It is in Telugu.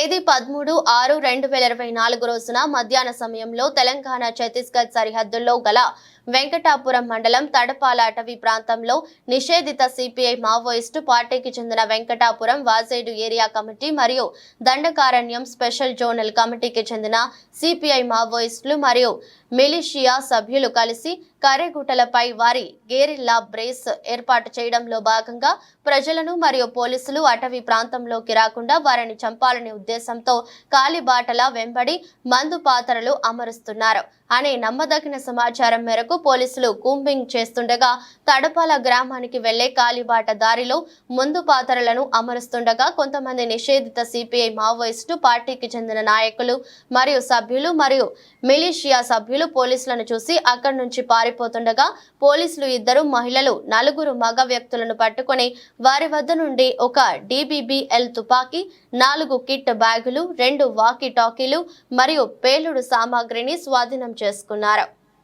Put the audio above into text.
తేదీ పదమూడు ఆరు రెండు వేల ఇరవై నాలుగు రోజున మధ్యాహ్న సమయంలో తెలంగాణ ఛత్తీస్గఢ్ సరిహద్దుల్లో గల వెంకటాపురం మండలం తడపాల అటవీ ప్రాంతంలో నిషేధిత సిపిఐ మావోయిస్టు పార్టీకి చెందిన వెంకటాపురం వాజేడు ఏరియా కమిటీ మరియు దండకారణ్యం స్పెషల్ జోనల్ కమిటీకి చెందిన సిపిఐ మావోయిస్టులు మరియు మిలిషియా సభ్యులు కలిసి కర్రెగుట్టలపై వారి గేరిల్లా బ్రేస్ ఏర్పాటు చేయడంలో భాగంగా ప్రజలను మరియు పోలీసులు అటవీ ప్రాంతంలోకి రాకుండా వారిని చంపాలనే ఉద్దేశంతో కాలిబాటల వెంబడి మందు పాత్రలు అమరుస్తున్నారు. అనే నమ్మదగిన సమాచారం మేరకు పోలీసులు కూంబింగ్ చేస్తుండగా తడపాల గ్రామానికి వెళ్ళే కాలిబాట దారిలో ముందు పాత్రలను అమరుస్తుండగా కొంతమంది నిషేధిత సిపిఐ మావోయిస్టు పార్టీకి చెందిన నాయకులు మరియు సభ్యులు మరియు మిలిషియా సభ్యులు పోలీసులను చూసి అక్కడి నుంచి పారిపోతుండగా పోలీసులు ఇద్దరు మహిళలు నలుగురు మగ వ్యక్తులను పట్టుకొని వారి వద్ద నుండి ఒక డిబిబిఎల్ తుపాకీ నాలుగు కిట్ బ్యాగులు రెండు వాకీ టాకీలు మరియు పేలుడు సామాగ్రిని స్వాధీనం చేసుకున్నారు.